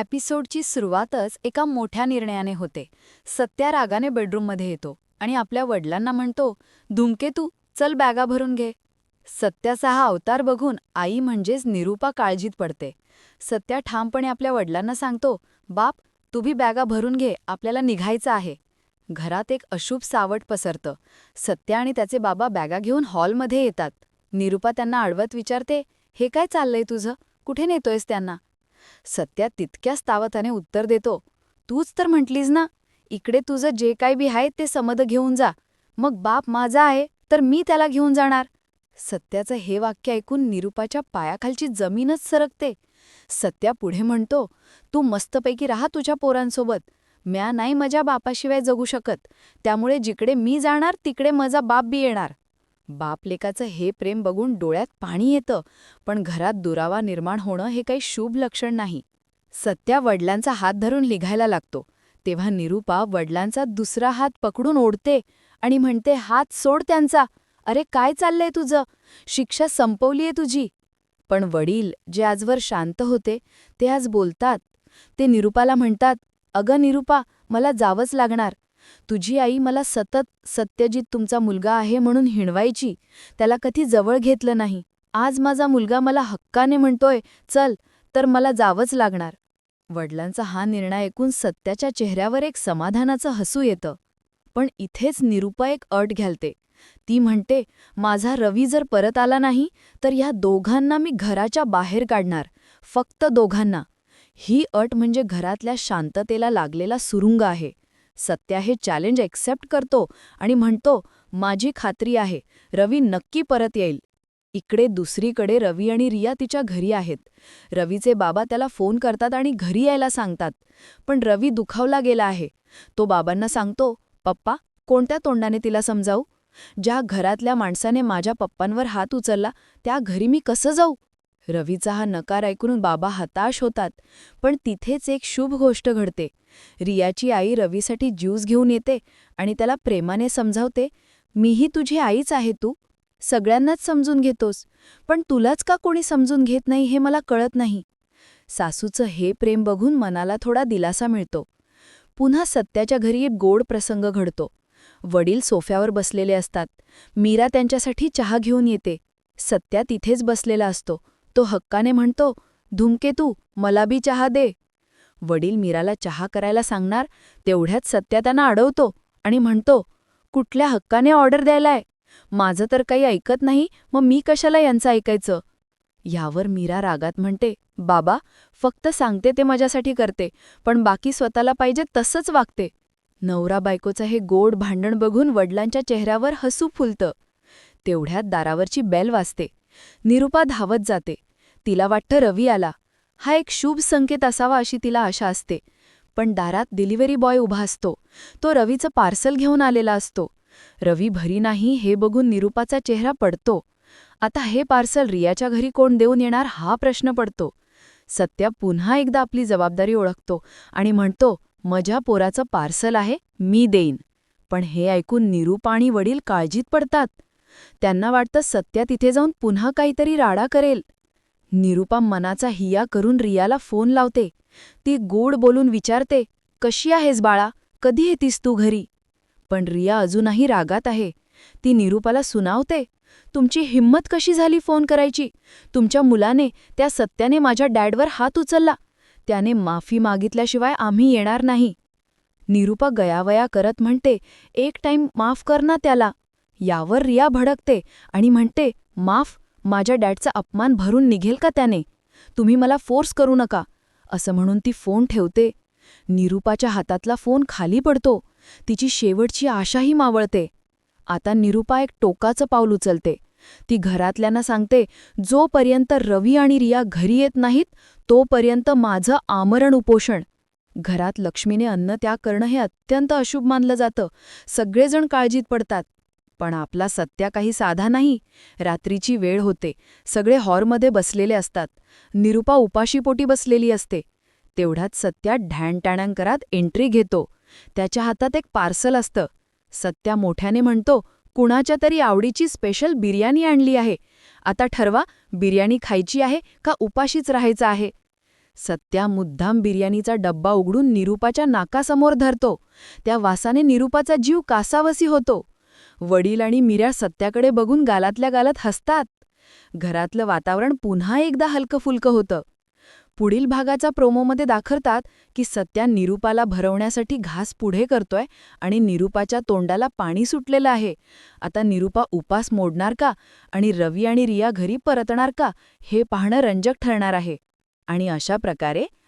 एपिसोडची सुरुवातच एका मोठ्या निर्णयाने होते. सत्या रागाने बेडरूममध्ये येतो आणि आपल्या वडिलांना म्हणतो धुमकेतू चल बॅगा भरून घे. सत्याचा हा अवतार बघून आई म्हणजेच निरूपा काळजीत पडते. सत्या ठामपणे आपल्या वडिलांना सांगतो बाप तू भी बॅगा भरून घे आपल्याला निघायचं आहे. घरात एक अशुभ सावट पसरतं. सत्या आणि त्याचे बाबा बॅगा घेऊन हॉलमध्ये येतात. निरूपा त्यांना अडवत विचारते हे काय चाललंय तुझं? कुठे नेतोयस त्यांना? सत्या तितक्याच तावताने उत्तर देतो. तूच तर म्हटलीस ना इकडे तुझं जे काय बी आहे ते समद घेऊन जा. मग बाप माझा आहे तर मी त्याला घेऊन जाणार. सत्याचं हे वाक्य ऐकून निरूपाच्या पायाखालची जमीनच सरकते. सत्या पुढे म्हणतो तू मस्तपैकी राहा तुझ्या पोरांसोबत. म्या नाही माझ्या बापाशिवाय जगू शकत. त्यामुळे जिकडे मी जाणार तिकडे माझा बाप बी येणार. बापलेकाचं हे प्रेम बघून डोळ्यात पाणी येतं पण घरात दुरावा निर्माण होणं हे काही शुभ लक्षण नाही. सत्या वडिलांचा हात धरून लिघायला लागतो. तेव्हा निरूपा वडिलांचा दुसरा हात पकडून ओढते आणि म्हणते हात सोड त्यांचा. अरे काय चाललंय तुझं? शिक्षा संपवलीये तुझी. पण वडील जे आजवर शांत होते ते आज बोलतात. ते निरूपाला म्हणतात अगं निरूपा मला जावंच लागणार. तुझी आई मला सतत सत्यजित तुमचा मुलगा आहे म्हणून हिणवायची. त्याला कधी जवळ घेतलं नाही. आज माझा मुलगा मला हक्काने म्हणतोय चल तर मला जावंच लागणार. वडिलांचा हा निर्णय ऐकून सत्याच्या चेहऱ्यावर एक समाधानाचं हसू येतं. पण इथेच निरुपा एक अट घालते ती म्हणते माझा रवी जर परत आला नाही तर ह्या दोघांना मी घराच्या बाहेर काढणार. फक्त दोघांना. ही अट म्हणजे घरातल्या शांततेला लागलेला सुरुंग आहे. सत्या हे चॅलेंज एक्सेप्ट करतो आणि म्हणतो माझी खात्री आहे रवी नक्की परत येईल. इकडे दुसरीकडे रवी आणि रिया तिच्या घरी आहेत. रवीचे बाबा त्याला फोन करतात आणि घरी यायला सांगतात. पण रवी दुखावला गेला आहे. तो बाबांना सांगतो पप्पा कोणत्या तोंडाने तिला समजावू? ज्या घरातल्या माणसाने माझ्या पप्पांवर हात उचलला त्या घरी मी कसं जाऊ? रवीचा हा नकार ऐकून बाबा हताश होतात पण तिथेच एक शुभ गोष्ट घडते. रियाची आई रवीसाठी ज्यूस घेऊन येते आणि त्याला प्रेमाने समजावते मीही तुझी आईच आहे तू? सगळ्यांनाच समजून घेतोस पण तुलाच का कोणी समजून घेत नाही हे मला कळत नाही. सासूचं हे प्रेम बघून मनाला थोडा दिलासा मिळतो. पुन्हा सत्याच्या घरी एक गोड प्रसंग घडतो. वडील सोफ्यावर बसलेले असतात. मीरा त्यांच्यासाठी चहा घेऊन येते. सत्या तिथेच बसलेला असतो. तो हक्काने म्हणतो धूमकेतू मला बी चहा दे. वडील मीराला चहा करायला सांगणार तेवढ्यात सत्या त्यांना अडवतो आणि म्हणतो कुठल्या हक्काने ऑर्डर द्यायलाय? माझं तर काही ऐकत नाही मग मी कशाला यांचं ऐकायचं? यावर मीरा रागात म्हणते बाबा फक्त सांगते ते माझ्यासाठी करते पण बाकी स्वतःला पाहिजे तसंच वागते. नवरा बायकोचं हे गोड भांडण बघून वडिलांच्या चेहऱ्यावर हसू फुलतं. तेवढ्यात दारावरची बेल वाजते. निरुपा धावत जाते. तिला वाटतं रवी आला. हा एक शुभ संकेत असावा अशी तिला आशा असते. पण दारात डिलिव्हरी बॉय उभा असतो. तो रवीचं पार्सल घेऊन आलेला असतो. रवी भरी नाही हे बघून निरुपाचा चेहरा पडतो. आता हे पार्सल रियाच्या घरी कोण देऊन येणार हा प्रश्न पडतो. सत्या पुन्हा एकदा आपली जबाबदारी ओळखतो आणि म्हणतो मजा पोराचं पार्सल आहे मी देईन. पण हे ऐकून निरूपा आणि वडील काळजीत पडतात. त्यांना वाटतं सत्या तिथे जाऊन पुन्हा काहीतरी राडा करेल. निरुपा मनाचा हिया करून रियाला फोन लावते. ती गोड बोलून विचारते कशी आहेस बाळा? कधी येतीस तू घरी? पण रिया अजूनही रागात आहे. ती निरूपाला सुनावते तुमची हिंमत कशी झाली फोन करायची? तुमच्या मुलाने त्या सत्याने माझ्या डॅडवर हात उचलला. त्याने माफी मागितल्याशिवाय आम्ही येणार नाही. निरूपा गयावया करत म्हणते एक टाईम माफ कर ना त्याला. यावर रिया भडकते आणि म्हणते माफ माझ्या डॅडचा अपमान भरून निघेल का त्याने? तुम्ही मला फोर्स करू नका. असं म्हणून ती फोन ठेवते. निरूपाच्या हातातला फोन खाली पडतो. तिची शेवटची आशाही मावळते. आता निरूपा एक टोकाचं पाऊल उचलते. ती घरातल्यांना सांगते जोपर्यंत रवी आणि रिया घरी येत नाहीत तोपर्यंत माझं आमरण उपोषण. घरात लक्ष्मीने अन्न त्याग करणं हे अत्यंत अशुभ मानलं जातं. सगळेजण काळजीत पडतात. पण आपला सत्या काही साधा नाही. रात्रीची वेळ होते. सगळे हॉरमध्ये बसलेले असतात. निरुपा उपाशीपोटी बसलेली असते. तेवढ्यात सत्या ढॅनटॅणंकरात एंट्री घेतो. त्याच्या हातात एक पार्सल असतं. सत्या मोठ्याने म्हणतो कुणाच्या तरी आवडीची स्पेशल बिर्याणी आणली आहे. आता ठरवा बिर्याणी खायची आहे का उपाशीच राहायचं आहे? सत्या मुद्दाम बिर्याणीचा डब्बा उघडून निरूपाच्या नाकासमोर धरतो. त्या वासाने निरूपाचा जीव कासावसी होतो. वडील आणि मीरा सत्याकडे बघून गालातल्या गालात हसतात. घरातलं वातावरण पुन्हा एकदा हलकं फुलकं होतं. पुढील भागाचा प्रोमोमध्ये दाखवतात की सत्या निरूपाला भरवण्यासाठी घास पुढे करतोय आणि निरूपाच्या तोंडाला पाणी सुटलेलं आहे. आता निरूपा उपास मोडणार का आणि रवी आणि रिया घरी परतणार का हे पाहणं रंजक ठरणार आहे. आणि अशा प्रकारे